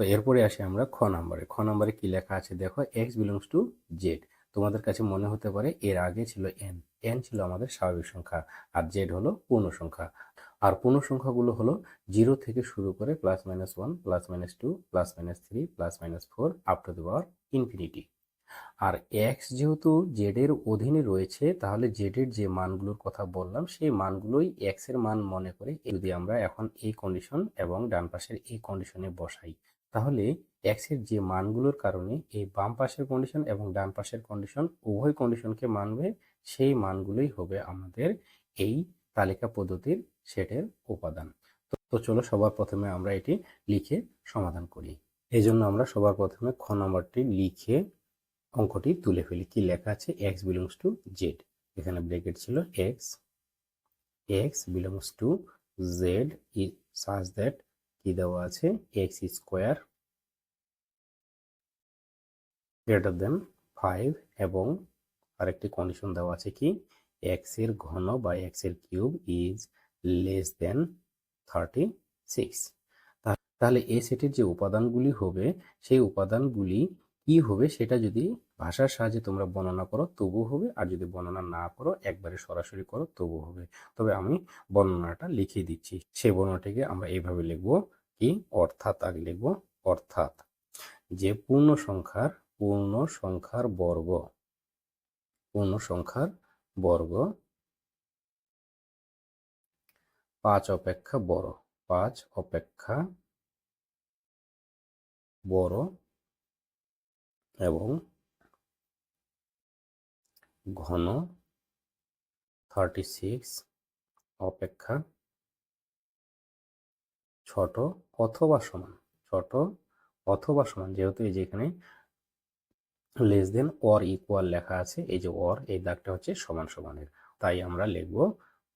তো এরপরে আসি আমরা খ নম্বরে। খ নম্বরে কি লেখা আছে? দেখো এক্স বিলংস টু জেড তোমাদের কাছে মনে হতে পারে এর আগে ছিল এন এন ছিল আমাদের স্বাভাবিক সংখ্যা আর জেড হলো পূর্ণ সংখ্যা। আর পূর্ণ সংখ্যাগুলো হলো জিরো থেকে শুরু করে plus minus one plus minus two plus minus three plus minus four up to the power infinity R X যেহেতু জেড এর অধীনে রয়েছে, তাহলে জেড এর যে মানগুলোর কথা বললাম, সেই মানগুলোই এক্সের মান মনে করে যদি আমরা এখন এই কন্ডিশন এবং ডান পাশের এই কন্ডিশনে বসাই। তাহলে এক্সের যে মানগুলোর কারণে এই বাম পাশের কন্ডিশন এবং ডান পাশের কন্ডিশন উভয় কন্ডিশনকে মানবে, সেই মানগুলোই হবে আমাদের এই তালিকা পদ্ধতির সেটের উপাদান। তো চলো সবার প্রথমে আমরা এটি লিখে সমাধান করি। এই জন্য আমরা সবার প্রথমে খ নম্বরটি লিখে অঙ্কটি তুলে ফেলি। কি লেখা আছে? এক্স বিলংস টু জেড এখানে ব্রেকেট ছিল X X belongs to Z such that কি দেওয়া আছে? X square greater than five এবং আরেকটি কন্ডিশন দেওয়া আছে কি? এক্সের ঘন বা এক্সের cube is less than thirty six তাহলে এ সেটের যে উপাদানগুলি হবে, সেই উপাদানগুলি কি হবে? সেটা যদি ভাষার সাহায্যে তোমরা বর্ণনা করো তবু হবে। আর যদি বর্ণনা না করো, একবারে সরাসরি করো তবু হবে। তবে আমি বর্ণনাটা লিখে দিচ্ছি। সেই বর্ণনাটিকে আমরা এইভাবে লিখব কি? অর্থাৎ আগে লিখব, অর্থাৎ যে পূর্ণ সংখ্যার পূর্ণ সংখ্যার বর্গ, পূর্ণ সংখ্যার বর্গ পাঁচ অপেক্ষা বড়, পাঁচ অপেক্ষা বড় এবং ঘন থার্টি সিক্স অপেক্ষা, ছোট অথবা সমান, ছোট অথবা সমান, যেহেতু এই যে এখানে লেস দেন অর ইকুয়াল লেখা আছে, এই যে অর এই দাগটা হচ্ছে সমান সমানের, তাই আমরা লিখব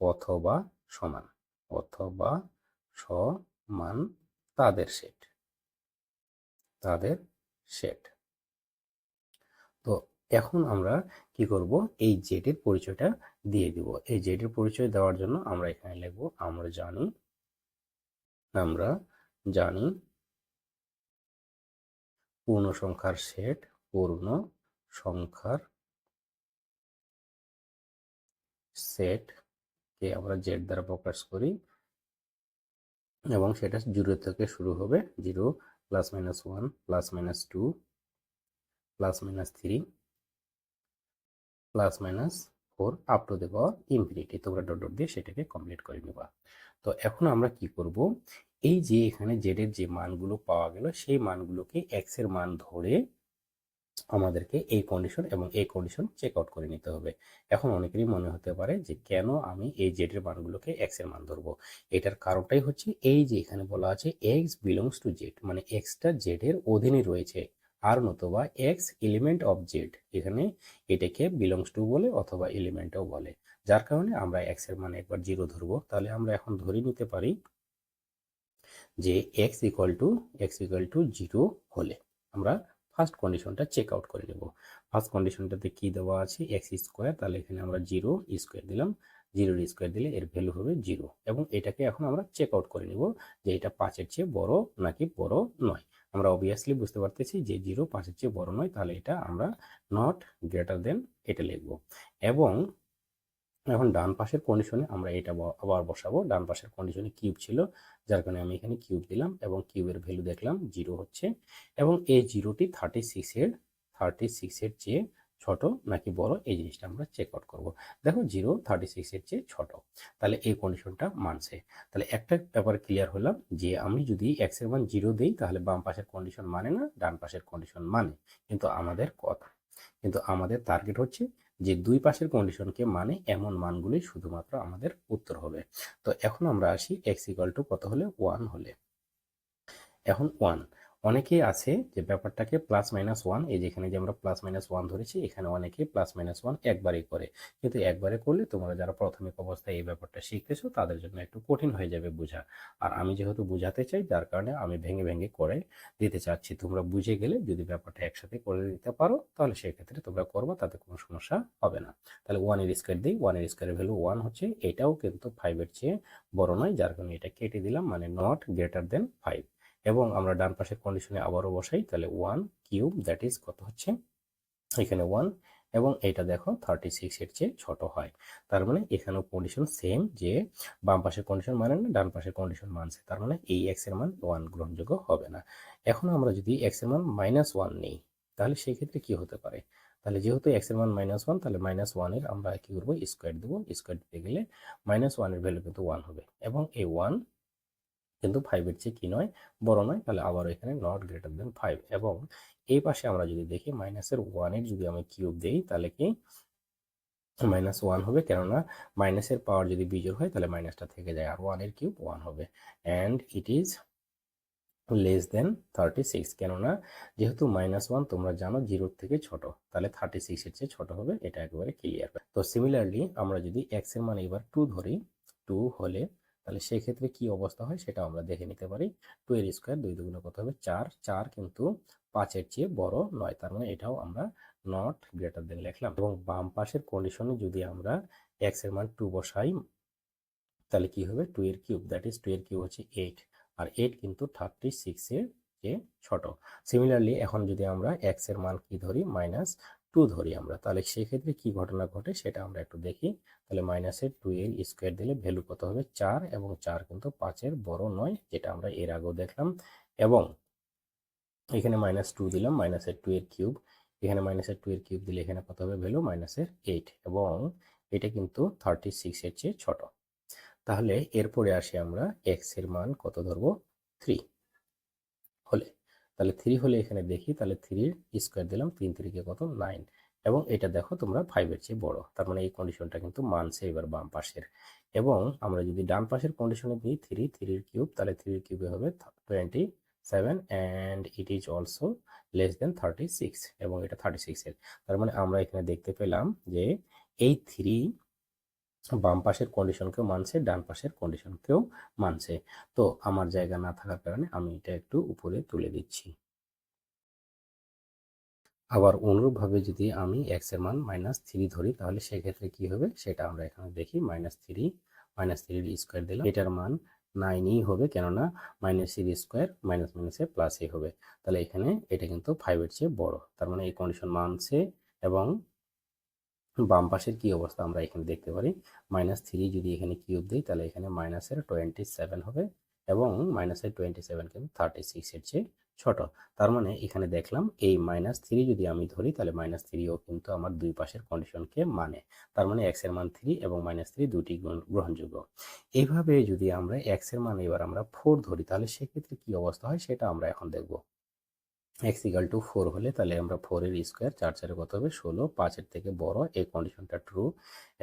অথবা সমান অথবা সমান তাদের সেট তাদের সেট এখন আমরা কি করব? এই জেটের পরিচয়টা দিয়ে দিব। এই জেটের পরিচয় দেওয়ার জন্য আমরা এখানে লিখব, আমরা জানি আমরা জানি পূর্ণ সংখ্যার সেট পূর্ণ সংখ্যার সেট কে আমরা জেড দ্বারা প্রকাশ করি এবং সেটা জিরো থেকে শুরু হবে, zero plus minus one plus minus two plus minus three plus minus four up to the power infinity তোমরা ডট ডট দিয়ে সেটাকে কমপ্লিট করে নেবা। তো এখন আমরা কি করব? এই যে এখানে জেডের যে মানগুলো পাওয়া গেল, সেই মানগুলোকে এক্সের মান ধরে আমাদেরকে এই কন্ডিশন এবং এই কন্ডিশন চেক আউট করে নিতে হবে। এখন অনেকেরই মনে হতে পারে যে কেন আমি এই জেডের মানগুলোকে এক্সের মান ধরবো? এটার কারণটাই হচ্ছে এই যে এখানে বলা আছে এক্স বিলংস টু জেড মানে এক্সটা জেড এর অধীনে রয়েছে। আর নতুবা এক্স এলিমেন্ট অফ জেড এখানে এটাকে বিলংস টু বলে অথবা এলিমেন্টও বলে। যার কারণে আমরা এক্সের মানে একবার জিরো ধরবো, তাহলে আমরা এখন ধরে নিতে পারি যে X equal to X equal to zero হলে আমরা ফার্স্ট কন্ডিশনটা চেক আউট করে নেব। ফার্স্ট কন্ডিশনটাতে কি দেওয়া আছে? এক্স স্কোয়ার তাহলে এখানে আমরা জিরো স্কোয়ার দিলাম। জিরোর স্কোয়ার দিলে এর ভ্যালু হবে জিরো এবং এটাকে এখন আমরা চেক আউট করে নিব যে এটা পাঁচের চেয়ে বড় নাকি বড় নয়। আমরা অবভিয়াসলি বুঝতে পারতেছি যে জিরো পাঁচের চেয়ে বড় নয়, তাহলে এটা আমরা নট গ্রেটার দেন এটা লিখব। এবং এখন ডান পাশের কন্ডিশনে আমরা এটা আবার বসাবো। ডান পাশের কন্ডিশনে কিউব ছিল, যার কারণে আমি এখানে কিউব দিলাম এবং কিউবের ভ্যালু দেখলাম জিরো হচ্ছে। এবং এই জিরোটি থার্টি সিক্সের থার্টি সিক্সের চেয়ে ছোট নাকি বড়, এই জিনিসটা আমরা চেক আউট করব। দেখো জিরো থার্টি সিক্সের চেয়ে ছোট। তাহলে এই কন্ডিশনটা মানছে। তাহলে একটা ব্যাপার ক্লিয়ার হলাম যে আমি যদি এক্সের মান জিরো দিই, তাহলে বাম পাশের কন্ডিশন মানে না, ডান পাশের কন্ডিশন মানে। কিন্তু আমাদের কথা। কিন্তু আমাদের টার্গেট হচ্ছে যে দুই পাশের কন্ডিশনকে মানে এমন মানগুলি শুধুমাত্র আমাদের উত্তর হবে। তো এখন আমরা আসি এক্স ইকাল টু কত হলে? ওয়ান হলে। এখন ওয়ান অনেকেই আছে যে ব্যাপারটাকে প্লাস মাইনাস ওয়ান এই যেখানে যে আমরা প্লাস মাইনাস ওয়ান ধরেছি, এখানে অনেকে প্লাস মাইনাস ওয়ান একবারই করে। কিন্তু একবারে করলে তোমরা যারা প্রাথমিক অবস্থায় এই ব্যাপারটা শিখতেছো, তাদের জন্য একটু কঠিন হয়ে যাবে বোঝা। আর আমি যেহেতু বুঝাতে চাই, যার কারণে আমি ভেঙে ভেঙে করে দিতে চাচ্ছি। তোমরা বুঝে গেলে যদি ব্যাপারটা একসাথে করে দিতে পারো, তাহলে সেক্ষেত্রে তোমরা করব, তাতে কোনো সমস্যা হবে না। তাহলে ওয়ানের স্কোয়ার দিই। ওয়ানের স্কোয়ারের ভ্যালু ওয়ান হচ্ছে, এটাও কিন্তু ফাইভের চেয়ে বড় নয়, যার কারণে এটা কেটে দিলাম মানে নট গ্রেটার দেন ফাইভ এবং আমরা ডান পাশের কন্ডিশনে আবারও বসাই, তাহলে ওয়ান কিউব দ্যাট ইজ কত হচ্ছে? এখানে ওয়ান এবং এটা দেখো থার্টি সিক্স এর চেয়ে ছোট হয়। তার মানে এখানেও কন্ডিশন সেম যে বাম পাশের কন্ডিশন মানে না, ডান পাশের কন্ডিশন মানছে। তার মানে এই এক্সের মান ওয়ান গ্রহণযোগ্য হবে না। এখন আমরা যদি এক্সের মান মাইনাস ওয়ান নেই, তাহলে সেই ক্ষেত্রে কি হতে পারে? তাহলে যেহেতু এক্সের মান মাইনাস ওয়ান তাহলে মাইনাস ওয়ানের আমরা কি করব? স্কোয়ার দেবো। স্কোয়ার দিতে গেলে মাইনাস ওয়ানের ভ্যালু কিন্তু ওয়ান হবে। এবং এই ওয়ান কিন্তু ফাইভের চেয়ে কি নয়, বড় নয়, তাহলে আবারও এখানে নট গ্রেটার দেন ফাইভ এবং এই পাশে আমরা যদি দেখি মাইনাসের ওয়ানের যদি আমি কিউব দেই, তাহলে কি মাইনাস ওয়ান হবে? কেননা মাইনাসের পাওয়ার যদি বিজোড় হয়, তাহলে মাইনাসটা থেকে যায়। আর ওয়ানের কিউব ওয়ান হবে। And it is less than thirty six কেননা যেহেতু মাইনাস ওয়ান তোমরা জানো জিরোর থেকে ছোট, তাহলে থার্টি সিক্সের চেয়ে ছোট হবে, এটা একেবারে ক্লিয়ার তো সিমিলারলি আমরা যদি এক্সের মান এবার টু ধরি টু হলে তাহলে সেই ক্ষেত্রে কি অবস্থা হয় সেটা আমরা দেখে নিতে পারি। টু এর স্কোয়ার দুই দুগুণ কত হবে? চার। চার কিন্তু পাঁচের চেয়ে বড় নয়, তার মানে এটাও আমরা নট গ্রেটার দেন লিখলাম। এবং বাম পাশের কন্ডিশনে যদি আমরা এক্সের মান টু বসাই, তাহলে কি হবে? টু এর কিউব দ্যাট ইজ টু এর কিউব হচ্ছে এইট আর এইট কিন্তু থার্টি সিক্সের চেয়ে ছোট। সিমিলারলি এখন যদি আমরা এক্সের মান কি ধরি? মাইনাস টু ধরি আমরা, তাহলে সেক্ষেত্রে কি ঘটনা ঘটে সেটা আমরা একটু দেখি। তাহলে মাইনাসের টু এর স্কোয়ার দিলে ভ্যালু কত হবে? চার এবং চার কিন্তু পাঁচের বড় নয়, যেটা আমরা এর আগেও দেখলাম। এবং এখানে মাইনাস টু দিলাম মাইনাসের টু এর কিউব এখানে মাইনাসের টু এর কিউব দিলে এখানে কত হবে? ভ্যালু মাইনাসের এইট এবং এটা কিন্তু থার্টি সিক্সের চেয়ে ছোট। তাহলে এরপরে আসি আমরা এক্সের মান কত ধরবো? থ্রি হলে তাহলে থ্রি হলে এখানে দেখি, তাহলে থ্রির স্কোয়ার দিলাম, তিন তিরিকে কত? নাইন এবং এটা দেখো তোমরা ফাইভের চেয়ে বড়। তার মানে এই কন্ডিশনটা কিন্তু মানছে এবার বাম পাশের। এবং আমরা যদি ডান পাশের কন্ডিশনে দিই থ্রি থ্রির কিউব তাহলে থ্রির কিউবে হবে twenty seven and it is also less than thirty six এবং এটা থার্টি সিক্সের তার মানে আমরা এখানে দেখতে পেলাম যে এই থ্রি বাম পাশের কন্ডিশনকেও মানছে, ডান পাশের কন্ডিশনকেও মানছে। তো, আমার জায়গা না থাকার কারণে আমি এটা একটু উপরে তুলে দিচ্ছি। আবার অনুরূপভাবে যদি আমি এক্সের মান মাইনাস থ্রি ধরি, তাহলে সেক্ষেত্রে কি হবে? সেটা আমরা এখানে দেখি মাইনাস থ্রি মাইনাস থ্রির স্কোয়ার দিলাম। এটার মান নাইনই হবে, কেননা মাইনাস থ্রি স্কোয়ার মাইনাস মাইনাসে প্লাসই হবে। তাহলে এখানে এটা কিন্তু ফাইভের চেয়ে বড়। তার মানে এই কন্ডিশন মানছে এবং বাম পাশের কী অবস্থা আমরা এখানে দেখতে পারি? মাইনাস থ্রি যদি এখানে কিউব দিই, তাহলে এখানে মাইনাসের টোয়েন্টি সেভেন হবে এবং মাইনাসের টোয়েন্টি সেভেন কিন্তু থার্টি সিক্সের চেয়ে ছোট। তার মানে এখানে দেখলাম এই মাইনাস থ্রি যদি আমি ধরি, তাহলে মাইনাস থ্রিও কিন্তু আমার দুই পাশের কন্ডিশনকে মানে। তার মানে এক্সের মান থ্রি এবং মাইনাস থ্রি দুটি গ্রহণযোগ্য। এইভাবে যদি আমরা এক্সের মান এবার আমরা ফোর ধরি, তাহলে সেক্ষেত্রে কি অবস্থা হয়? সেটা আমরা এখন দেখব। এক্স ইকাল টু ফোর হলে তাহলে আমরা ফোরের স্কোয়ার চার চারে কত হবে? ষোলো। পাঁচের থেকে বড় এই কন্ডিশনটা ট্রু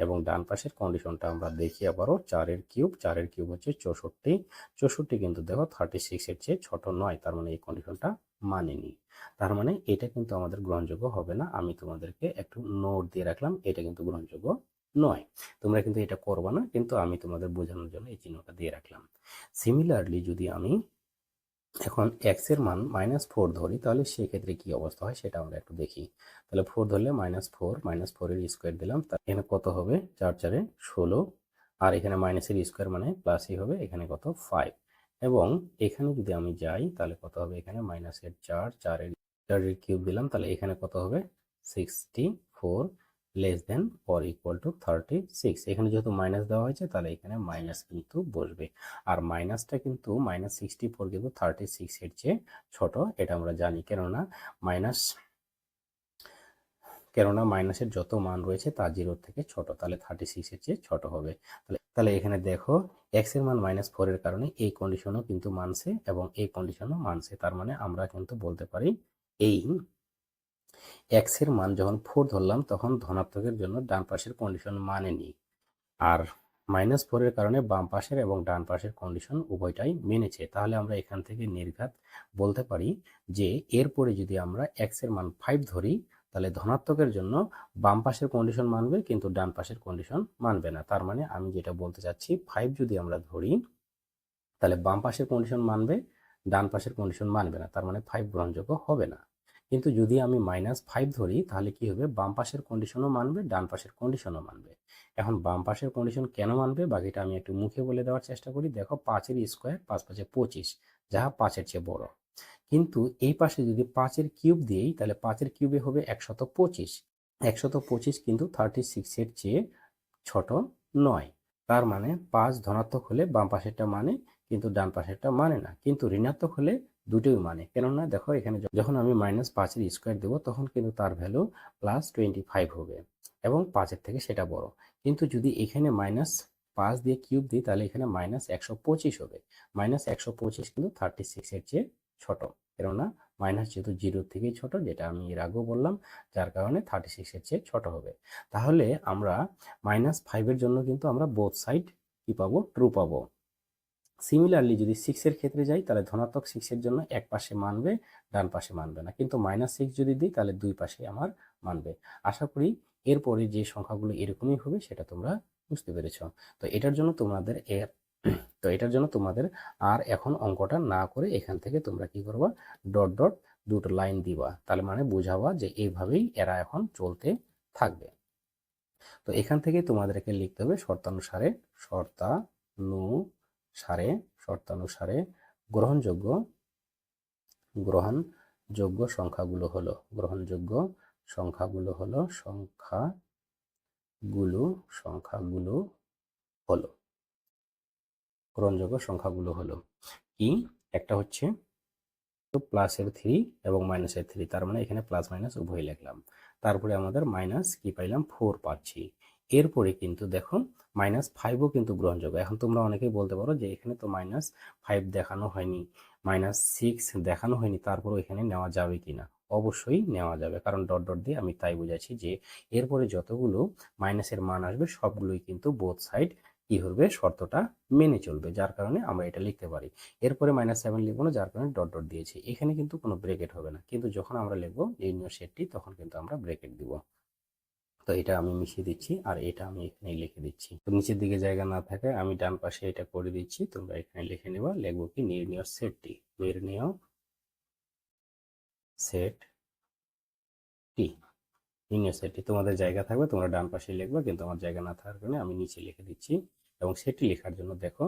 এবং ডান পাশের কন্ডিশনটা আমরা দেখি আবারও চারের কিউব চারের কিউব হচ্ছে চৌষট্টি। চৌষট্টি কিন্তু দেখো থার্টি সিক্সের চেয়ে ছোট নয়, তার মানে এই কন্ডিশনটা মানেনি তার মানে এটা কিন্তু আমাদের গ্রহণযোগ্য হবে না। আমি তোমাদেরকে একটু নোট দিয়ে রাখলাম, এটা কিন্তু গ্রহণযোগ্য নয়। তোমরা কিন্তু এটা করবা না, কিন্তু আমি তোমাদের বোঝানোর জন্য এই চিহ্নটা দিয়ে রাখলাম। সিমিলারলি যদি আমি এখন এক্সের মান মাইনাস ফোর ধরি, তাহলে সেক্ষেত্রে কি অবস্থা হয় সেটা আমরা একটু দেখি। তাহলে ফোর ধরলে মাইনাস ফোর মাইনাস ফোরের স্কোয়ার দিলাম এখানে কত হবে? চার চারে ষোলো। আর এখানে মাইনাসের স্কোয়ার মানে প্লাসই হবে, এখানে কত? ফাইভ এবং এখানে যদি আমি যাই, তাহলে কত হবে? এখানে মাইনাসের চার, চারের চারের কিউব দিলাম, তাহলে এখানে কত হবে? Sixty four less than or equal to thirty six এখানে যেহেতু মাইনাস দেওয়া হয়েছে, তাহলে এখানে মাইনাস কিন্তু বসবে। আর মাইনাসটা কিন্তু মাইনাস সিক্সটি ফোর কিন্তু থার্টি সিক্সের চেয়ে ছোট, এটা আমরা জানি। কেননা মাইনাস কেননা মাইনাসের যত মান রয়েছে তা জিরোর থেকে ছোট, তাহলে থার্টি সিক্সের চেয়ে ছোট হবে। তাহলে তাহলে এখানে দেখো এক্সের মান মাইনাস ফোরের কারণে এই কন্ডিশনও কিন্তু মানছে এবং এই কন্ডিশনও মানছে। তার মানে আমরা কিন্তু বলতে পারি এই এক্সের মান যখন ফোর ধরলাম, তখন ধনাত্মকের জন্য ডান পাশের কন্ডিশন মানেনি আর মাইনাস ফোরের কারণে বাম পাশের এবং ডান পাশের কন্ডিশন উভয়টাই মেনেছে। তাহলে আমরা এখান থেকে নির্ঘাত বলতে পারি যে, এরপরে যদি আমরা এক্সের মান ফাইভ ধরি, তাহলে ধনাত্মকের জন্য বাম পাশের কন্ডিশন মানবে, কিন্তু ডান পাশের কন্ডিশন মানবে না। তার মানে আমি যেটা বলতে চাচ্ছি ফাইভ যদি আমরা ধরি, তাহলে বাম পাশের কন্ডিশন মানবে, ডান পাশের কন্ডিশন মানবে না। তার মানে ফাইভ গ্রহণযোগ্য হবে না। কিন্তু যদি আমি মাইনাস ফাইভ ধরি, তাহলে কি হবে? বাম পাশের কন্ডিশনও মানবে, ডান পাশের কন্ডিশনও মানবে। এখন বাম পাশের কন্ডিশন কেন মানবে? বাকিটা আমি একটু মুখে বলে দেওয়ার চেষ্টা করি। দেখো, পাঁচের স্কোয়ার পাঁচ পাঁচে পঁচিশ, যাহা পাঁচের চেয়ে বড়। কিন্তু এই পাশে যদি পাঁচের কিউব দিই, তাহলে পাঁচের কিউবে হবে একশত পঁচিশ। একশত পঁচিশ কিন্তু থার্টি সিক্সের চেয়ে ছোট নয়। তার মানে পাঁচ ধনাত্মক হলে বাম পাশেরটা মানে কিন্তু ডান পাশেরটা মানে না। কিন্তু ঋণাত্মক হলে দুটোই মানে। কেননা দেখো এখানে যখন আমি মাইনাস পাঁচের স্কোয়ার দেবো, তখন কিন্তু তার ভ্যালু প্লাস টোয়েন্টি ফাইভ হবে এবং পাঁচের থেকে সেটা বড়। কিন্তু যদি এখানে মাইনাস পাঁচ দিয়ে কিউব দিই, তাহলে এখানে মাইনাস একশো পঁচিশ হবে। মাইনাস একশো পঁচিশ কিন্তু থার্টি সিক্সের চেয়ে ছোট। কেননা মাইনাস যেহেতু জিরোর থেকেই ছোট, যেটা আমি এর আগেও বললাম, যার কারণে থার্টি সিক্সের চেয়ে ছোট হবে। তাহলে আমরা মাইনাস ফাইভের জন্য কিন্তু আমরা বোথ সাইড কি পাবো? ট্রু পাবো। সিমিলারলি যদি সিক্সের ক্ষেত্রে যাই, তাহলে ধনাত্মক সিক্সের জন্য এক পাশে মানবে, ডান পাশে মানবে না। কিন্তু মাইনাস সিক্স যদি দিই, তাহলে দুই পাশে আমার মানবে। আশা করি এরপরে যে সংখ্যাগুলো এরকমই হবে, সেটা তোমরা বুঝতে পেরেছ। তো এটার জন্য তোমাদের এর তো এটার জন্য তোমাদের আর এখন অঙ্কটা না করে এখান থেকে তোমরা কি করবা ডট ডট দুটো লাইন দিবা। তাহলে মানে বোঝাবা যে এইভাবেই এরা এখন চলতে থাকবে। তো এখান থেকে তোমাদেরকে লিখতে হবে শর্তানুসারে শর্তানুসারে শর্তানুসারে গ্রহণযোগ্য গ্রহণযোগ্য সংখ্যাগুলো হলো, গ্রহণযোগ্য সংখ্যাগুলো হলো, সংখ্যাগুলো সংখ্যাগুলো হলো। গ্রহণযোগ্য সংখ্যাগুলো হলো কি একটা হচ্ছে তো প্লাসের থ্রি এবং মাইনাসের থ্রি, তার মানে এখানে প্লাস মাইনাস উভয় লিখলাম। তারপরে আমাদের মাইনাস কি পাইলাম? ফোর পাচ্ছি। এরপরে কিন্তু দেখো মাইনাস ফাইভও কিন্তু গ্রহণযোগ্য। এখন তোমরা অনেকেই বলতে পারো যে এখানে তো মাইনাস ফাইভ দেখানো হয়নি। মাইনাস সিক্স দেখানো হয়নি, তারপরও এখানে নেওয়া যাবে কি না অবশ্যই নেওয়া যাবে, কারণ ডট ডট দিয়ে আমি তাই বুঝাচ্ছি যে এরপরে যতগুলো মাইনাসের মান আসবে, সবগুলোই কিন্তু বোথ সাইড কি হবে শর্তটা মেনে চলবে, যার কারণে আমরা এটা লিখতে পারি। এরপরে মাইনাস সেভেন লিখব না, যার কারণে ডট ডট দিয়েছি। এখানে কিন্তু কোনো ব্রেকেট হবে না। কিন্তু যখন আমরা লিখব এই নিউ সেটটি তখন কিন্তু আমরা ব্রেকেট দিব। তো এটা আমি মিশিয়ে দিচ্ছি আর এটা আমি এখানে লিখে দিচ্ছি। তো নিচের দিকে জায়গা না থাকে আমি ডান পাশে এটা করে দিচ্ছি। তোমরা এখানে লিখে নেবা লিখব কি নির্ণয় সেটটি নির্ণয় সেট টি নির্ণয় সেটটি তোমাদের জায়গা থাকবে, তোমরা ডান পাশে লিখবে, কিন্তু আমার জায়গা না থাকার কারণে আমি নিচে লিখে দিচ্ছি। এবং সেটি লেখার জন্য দেখো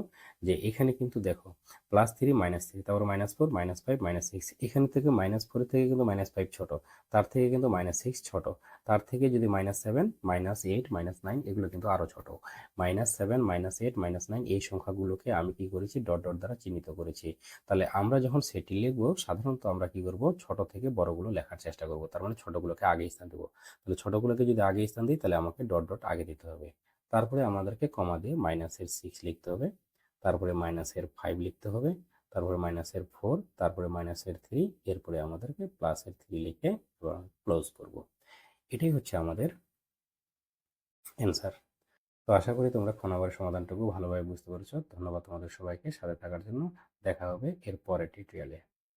যে এখানে কিন্তু দেখো প্লাস থ্রি মাইনাস থ্রি তারপর minus four minus five minus six এখান থেকে মাইনাস ফোরের থেকে কিন্তু মাইনাস ফাইভ ছোট, তার থেকে কিন্তু মাইনাস সিক্স ছোটো, তার থেকে যদি minus seven minus eight minus nine এগুলো কিন্তু আরও ছোটো। Minus seven minus eight minus nine এই সংখ্যাগুলোকে আমি কি করেছি ডট ডট দ্বারা চিহ্নিত করেছি। তাহলে আমরা যখন সেটি লিখব, সাধারণত আমরা কি করব, ছোট থেকে বড়গুলো লেখার চেষ্টা করব, তার মানে ছোটগুলোকে আগে স্থান দেবো। তাহলে ছোটগুলোকে যদি আগে স্থান দিই, তাহলে আমাকে ডট ডট আগে দিতে হবে। তারপরে আমাদেরকে কমা দিয়ে মাইনাসের সিক্স লিখতে হবে, তারপরে মাইনাসের ফাইভ লিখতে হবে, তারপরে মাইনাসের ফোর তারপরে মাইনাসের থ্রি এরপরে আমাদেরকে প্লাসের থ্রি লিখে ক্লোজ করব। এটাই হচ্ছে আমাদের অ্যান্সার তো আশা করি তোমরা ফোনাবার সমাধানটুকু ভালোভাবে বুঝতে পেরেছ। ধন্যবাদ তোমাদের সবাইকে সাথে থাকার জন্য। দেখা হবে এর পরের টিউটোরিয়ালে